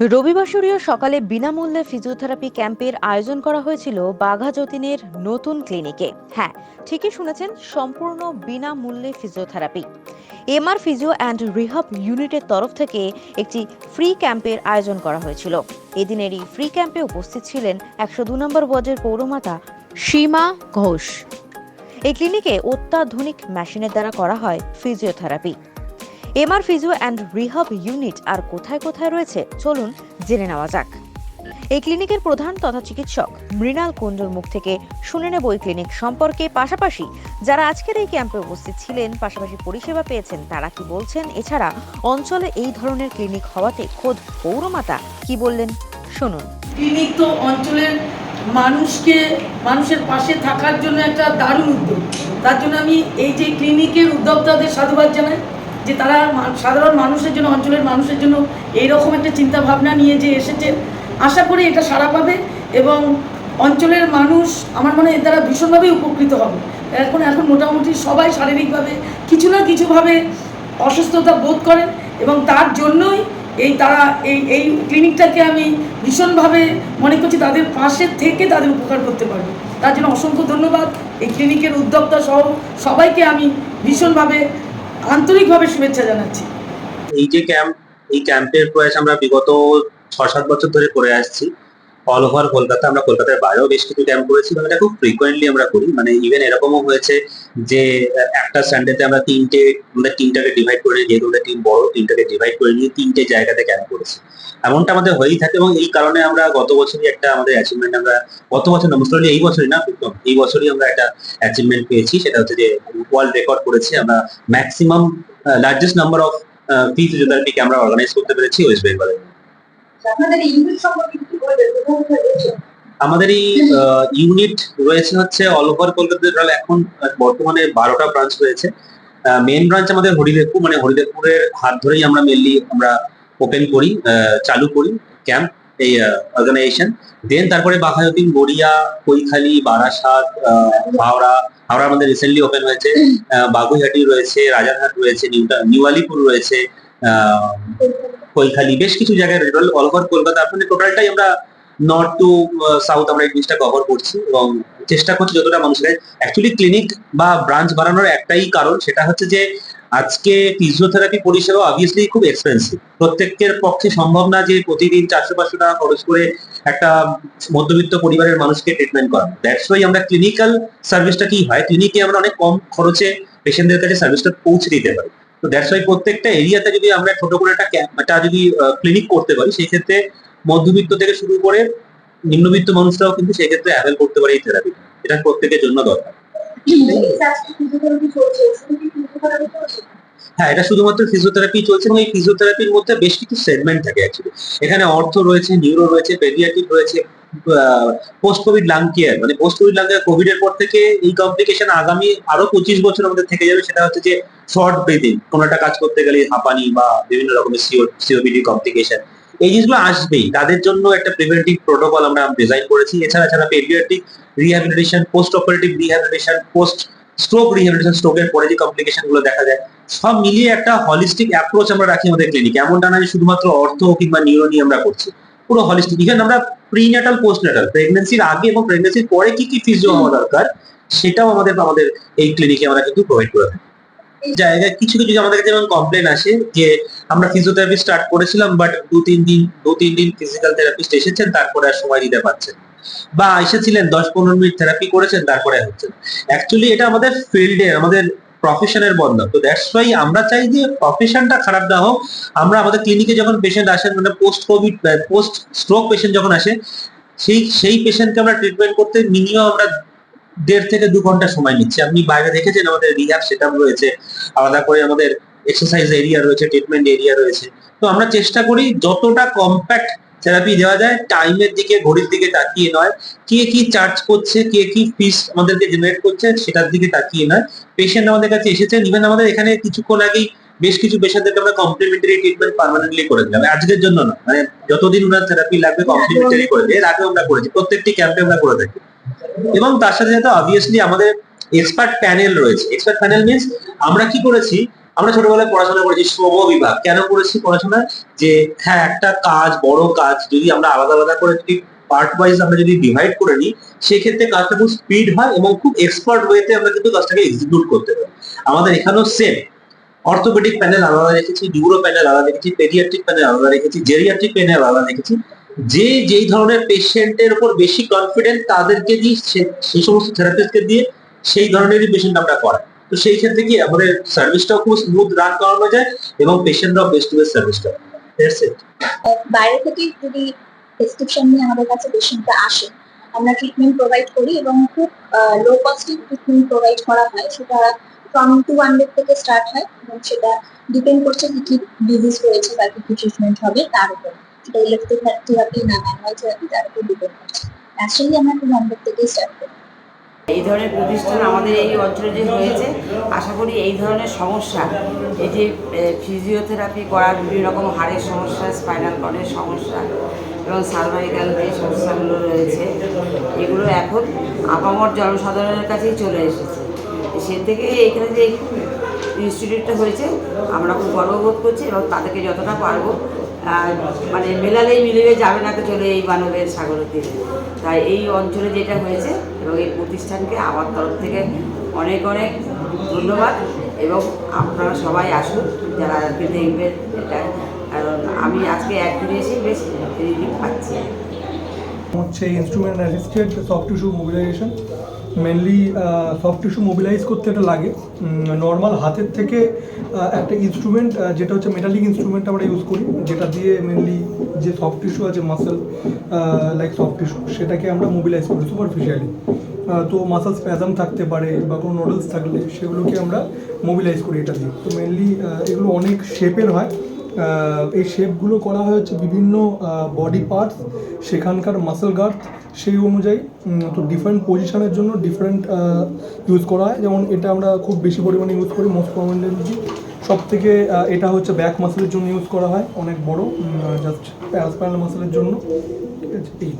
রবিবাসরীয় সকালে বিনামূল্যে ফিজিওথেরাপি ক্যাম্পের আয়োজন করা হয়েছিল বাঘা যতীনের নতুন ক্লিনিকে। হ্যাঁ ঠিকই শুনেছেন, সম্পূর্ণ বিনামূল্যে physiotherapy. MR physio and rehab ইউনিটের তরফ থেকে একটি ফ্রি ক্যাম্পের আয়োজন করা হয়েছিল। এদিনের এই ফ্রি ক্যাম্পে উপস্থিত ছিলেন একশো দু নম্বর ওয়ার্ডের পৌরমাতা সীমা ঘোষ। এই ক্লিনিকে অত্যাধুনিক মেশিনের দ্বারা করা হয় physiotherapy. MR physio and rehab unit আর কোথায় কোথায় রয়েছে? চলুন জেনে নেওয়া যাক। এই ক্লিনিকের প্রধান তথা চিকিৎসক মৃণাল কুণ্ডুর মুখ থেকে শুনে নেব এই ক্লিনিক সম্পর্কে। পাশাপাশি যারা আজকের এই ক্যাম্পে উপস্থিত ছিলেন, পাশাপাশি পরিষেবা পেয়েছেন, তারা কি বলছেন? এছাড়া অঞ্চলে এই ধরনের ক্লিনিক হওয়াতে খোদ পৌরমাতা কি বললেন? শুনুন। ক্লিনিক তো অঞ্চলের মানুষকে, মানুষের পাশে থাকার জন্য একটা দারুণ উদ্যোগ। তার জন্য আমি এই যে ক্লিনিকের উদ্যোক্তাদের সাধুবাদ জানাই। যে তারা সাধারণ মানুষের জন্য, অঞ্চলের মানুষের জন্য এইরকম একটা চিন্তা ভাবনা নিয়ে যে এসেছে, আশা করি এটা সারা পাবে এবং অঞ্চলের মানুষ আমার মনে হয় দ্বারা ভীষণভাবেই উপকৃত হবে। এখন এখন মোটামুটি সবাই শারীরিকভাবে কিছু না কিছুভাবে অসুস্থতা বোধ করেন এবং তার জন্যই এই তারা এই এই ক্লিনিকটাকে আমি ভীষণভাবে মনে করছি তাদের পাশে থেকে তাদের উপকার করতে পারবে। তার জন্য অসংখ্য ধন্যবাদ। এই ক্লিনিকের উদ্যোক্তা সহ সবাইকে আমি ভীষণভাবে আন্তরিকভাবে শুভেচ্ছা জানাচ্ছি। এই যে ক্যাম্প এই ক্যাম্পের প্রয়াস আমরা বিগত ছ সাত বছর ধরে করে আসছি। অল ওভার কলকাতা, আমরা কলকাতার বাইরেও বেশ কিছু ক্যাম্প করেছি এবং এটা খুব ফ্রিকোয়েন্টলি আমরা করি মানে ইভেন এরকমও হয়েছে যে একটা সানডেতে আমরা তিনটে আমাদের টিমটাকে ডিভাইড করে নিয়ে যেহেতু টিম বড় টিমটাকে ডিভাইড করে নিয়ে তিনটে জায়গাতে ক্যাম্প করেছি। এমনটা আমাদের হয়েই থাকে এবং এই কারণে আমরা গত বছরই একটা আমাদের অ্যাচিভমেন্ট আমরা, গত বছর না মোস্টলি এই বছরই না এই বছরই আমরা একটা অ্যাচিভমেন্ট পেয়েছি, সেটা হচ্ছে যে ওয়ার্ল্ড রেকর্ড করেছি, আমরা ম্যাক্সিমাম লার্জেস্ট নাম্বার অফ ফি ফিজিওথেরাপিকে আমরা অর্গানাইজ করতে পেরেছি ওয়েস্ট বেঙ্গলে আমাদের এই ইউনিট রয়েছে? হচ্ছে অল ওভার কলকাতার এখন বর্তমানে বারোটা ব্রাঞ্চ রয়েছে। মেন ব্রাঞ্চ আমাদের হরিদেবপুর মানে হরিদেবপুরের হাত ধরেই আমরা মেনলি আমরা ওপেন করি চালু করি ক্যাম্প এই অর্গানাইজেশন দেন তারপরে বাঘাযতীন, গড়িয়া, কৈখালি, বারাসাত হাওড়া হাওড়া আমাদের রিসেন্টলি ওপেন হয়েছে। বাগুইহাটি রয়েছে, রাজারহাট রয়েছে নিউ আলিপুর রয়েছে। কৈখালি বেশ কিছু জায়গায় টোটাল অল ওভার কলকাতা। মানে টোটালটাই আমরা নর্থ টু সাউথ আমরা এই জিনিসটা কভার করছি এবং চেষ্টা করছি যতটা মানুষের অ্যাকচুয়ালি ক্লিনিক বা ব্রাঞ্চ বাড়ানোর একটাই কারণ সেটা হচ্ছে যে আজকে ফিজিওথেরাপি পরিষেবা অবভিয়াসলি খুব এক্সপেন্সিভ প্রত্যেকের পক্ষে সম্ভব না যে প্রতিদিন চারশো, পাঁচশো টাকা খরচ করে একটা মধ্যবিত্ত পরিবারের মানুষকে ট্রিটমেন্ট করা দ্যাটস ওয়াই আমরা ক্লিনিক্যাল সার্ভিসটা কি হয়? ক্লিনিকে আমরা অনেক কম খরচে পেশেন্টদের কাছে সার্ভিসটা পৌঁছে দিতে পারি। তো দ্যাটস ওয়াই প্রত্যেকটা এরিয়াতে যদি আমরা ছোট করে একটা একটা যদি ক্লিনিক করতে পারি, সেই ক্ষেত্রে মধ্যবিত্ত থেকে শুরু করে নিম্নবিত্ত মানুষরাও কিন্তু সেই ক্ষেত্রে অ্যাভেল করতে পারে এই থেরাপি এটা প্রত্যেকের জন্য দরকার। হ্যাঁ এটা শুধুমাত্র ফিজিওথেরাপি চলছে এবং এই ফিজিওথেরাপির মধ্যে বেশ কিছু সেগমেন্ট থাকে অ্যাকচুয়ালি এখানে অর্থ রয়েছে নিউরো রয়েছে পেডিয়াট্রিক রয়েছে পোস্ট কোভিড লাং কেয়ার মানে post COVID lung care COVID এর পর থেকে এই কমপ্লিকেশন আগামী আরও পঁচিশ বছর আমাদের থেকে যাবে, সেটা হচ্ছে যে শর্ট ব্রিদিং কোনো একটা কাজ করতে গেলে হাঁপানি বা বিভিন্ন রকমের সিওপিডি কমপ্লিকেশন এই জিনিসগুলো আসবেই। তাদের জন্য একটা প্রিভেন্টিভ প্রোটোকল আমরা ডিজাইন করেছি। এছাড়া ছাড়া paediatric rehabilitation post operative rehabilitation post stroke rehabilitation স্ট্রোকের পরে যে কমপ্লিকেশনগুলো দেখা যায়, সব মিলিয়ে একটা হলিস্টিক অ্যাপ্রোচ আমরা রাখি আমাদের ক্লিনিকে এমনটা না যে শুধুমাত্র অর্থ কিংবা নিউরো নিয়ে আমরা করছি। পুরো হলিস্টিক ইভেন আমরা প্রিন্যাটাল পোস্টনাটাল প্রেগনেন্সির আগে এবং প্রেগনেন্সির পরে কি কি ফিজিও হওয়া দরকার, সেটাও আমাদের আমাদের এই ক্লিনিকে আমরা কিন্তু প্রোভাইড করে থাকি। জায়গায় কিছু কিছু আমাদের যেমন কমপ্লেন আসে যে, আমরা ফিজিওথেরাপি স্টার্ট করেছিলাম বাট দু, তিন দিন, দু, তিন দিন ফিজিক্যাল থেরাপিস্ট এসেছেন, তারপরে আর সময় দিতে পারছেন বা এসেছিলেন, দশ, পনেরো মিনিট থেরাপি করেছেন, তারপরে হচ্ছে অ্যাকচুয়ালি এটা আমাদের ফিল্ডে আমাদের প্রফেশনের বদনাম তো দ্যাটস ওয়াই আমরা চাই যে প্রফেশনটা খারাপ না হোক। আমরা আমাদের ক্লিনিকে যখন পেশেন্ট আসেন মানে post COVID post stroke patient যখন আসে, সেই সেই পেশেন্টকে আমরা ট্রিটমেন্ট করতে মিনিমাম আমরা দেড় থেকে দু ঘণ্টা সময় নিচ্ছি। আপনি বাইরে দেখেছেন আমাদের রিহ্যাব সেটআপ রয়েছে, আলাদা করে আমাদের এক্সারসাইজ এরিয়া রয়েছে ট্রিটমেন্ট এরিয়া রয়েছে। তো আমরা চেষ্টা করি যতটা কম্প্যাক্ট থেরাপি দেওয়া যায়। টাইমের দিকে, ঘড়ির দিকে তাকিয়ে নয়। কে কি চার্জ করছে, কে কি ফিস আমাদেরকে জেনারেট করছে, সেটার দিকে তাকিয়ে নয়। পেশেন্ট আমাদের কাছে এসেছেন ইভেন আমাদের এখানে কিছুক্ষণ আগেই বেশ কিছু পেশেন্টদেরকে আমরা কমপ্লিমেন্টারি ট্রিটমেন্ট পার্মানেন্টলি করে দিলাম। আজকের জন্য না মানে যতদিন ওনার থেরাপি লাগবে কমপ্লিমেন্টারি করে দিই। এর আগে আমরা করেছি, প্রত্যেকটি ক্যাম্পে আমরা করে থাকি। এবং তার সাথে সাথে অবভিয়াসলি আমাদের এক্সপার্ট প্যানেল রয়েছে। এক্সপার্ট প্যানেল মিনস আমরা কি করেছি আমরা ছোটবেলায় পড়াশোনা করেছি শ্রম বিভাগ কেন করেছি পড়াশোনা? যে হ্যাঁ একটা কাজ, বড় কাজ যদি আমরা আলাদা আলাদা করে যদি পার্ট ওয়াইজ আমরা যদি ডিভাইড করে নিই, সেক্ষেত্রে কাজটা খুব স্পিড হয় এবং খুব এক্সপার্ট ওয়েতে আমরা কিন্তু কাজটাকে এক্সিকিউট করতে পারি। আমাদের এখানেও সেম অর্থোপেডিক প্যানেল আলাদা রেখেছি নিউরো প্যানেল আলাদা রেখেছি পেডিয়াট্রিক প্যানেল আলাদা রেখেছি জেরিয়াট্রিক প্যানেল আলাদা রেখেছি। যে যেই ধরনের পেশেন্টের উপর বেশি কনফিডেন্ট তাদেরকে দিয়ে সেই সমস্ত থেরাপিস্টকে দিয়ে সেই ধরনেরই পেশেন্ট আমরা করাই। তো সেই ক্ষেত্রে কি আমাদের সার্ভিসটাও খুব স্মুথ রান করানো যায় এবং পেশেন্টরাও বেস্ট টু বেস্ট সার্ভিসটা দ্যাটস ইট বাইরে থেকে যদি প্রেসক্রিপশন নিয়ে আমাদের কাছে পেশেন্টরা আসে, আমরা ট্রিটমেন্ট প্রোভাইড করি এবং খুব লো কস্টে ট্রিটমেন্ট প্রোভাইড করা হয়, সেটা ফ্রম টু হান্ড্রেড থেকে স্টার্ট হয় এবং সেটা ডিপেন্ড করছে কি কি ডিজিজ রয়েছে বা কি কি ট্রিটমেন্ট হবে তার উপর। সেটা ইলেকট্রিক থেরাপি না ম্যানুয়াল থেরাপি তার উপর ডিপেন্ড করছে। ন্যাচারালি আমরা টু হান্ড্রেড থেকেই স্টার্ট করি। এই ধরনের প্রতিষ্ঠান আমাদের এই অঞ্চলে যে হয়েছে, আশা করি এই ধরনের সমস্যা এই যে ফিজিওথেরাপি করার বিভিন্ন রকম হাড়ের সমস্যা স্পাইনাল কর্ডের সমস্যা এবং সার্ভাইকাল যে সমস্যাগুলো রয়েছে, এগুলো এখন আপামর জনসাধারণের কাছেই চলে এসেছে। সে থেকে এখানে যে ইনস্টিটিউটটা হয়েছে, আমরা খুব গর্ববোধ করছি এবং তাদেরকে যতটা পারব মানে মেলালেই মিলিয়ে যাবে না তো চলে এই মানবের সাগরের তীরে। তাই এই অঞ্চলে যেটা হয়েছে এবং এই প্রতিষ্ঠানকে আমার তরফ থেকে অনেক অনেক ধন্যবাদ এবং আপনারা সবাই আসুন, যারা আজকে দেখবেন এটা। কারণ আমি আজকে একদিন এসেই বেশ রিলিফ পাচ্ছি। হচ্ছে instrument assisted soft tissue mobilisation mainly soft tissue mobilise করতে এটা লাগে। নর্মাল হাতের থেকে একটা ইনস্ট্রুমেন্ট যেটা হচ্ছে মেটালিক ইনস্ট্রুমেন্ট আমরা ইউজ করি, যেটা দিয়ে মেনলি যে সফট টিস্যু আছে মাসেল লাইক সফট টিস্যু সেটাকে আমরা মোবিলাইজ করি সুপারফিশিয়ালি তো মাসেল স্প্যাজাম থাকতে পারে বা কোনো নোডলস থাকলে, সেগুলোকে আমরা মোবিলাইজ করি এটা দিয়ে। তো মেনলি এগুলো অনেক শেপের হয়। এই শেপগুলো করা হয়েছে বিভিন্ন বডি পার্টস সেখানকার মাসেল গার্ড সেই অনুযায়ী তো ডিফারেন্ট পজিশনের জন্য ডিফারেন্ট ইউজ করা হয়। যেমন এটা আমরা খুব বেশি পরিমাণে ইউজ করি মোস্ট প্রমিনেন্টলি সব থেকে এটা হচ্ছে ব্যাক মাসেলের জন্য ইউজ করা হয়, অনেক বড় জাস্ট প্যারাসপ্যানাল মাসেলের জন্য। ঠিক আছে? এই।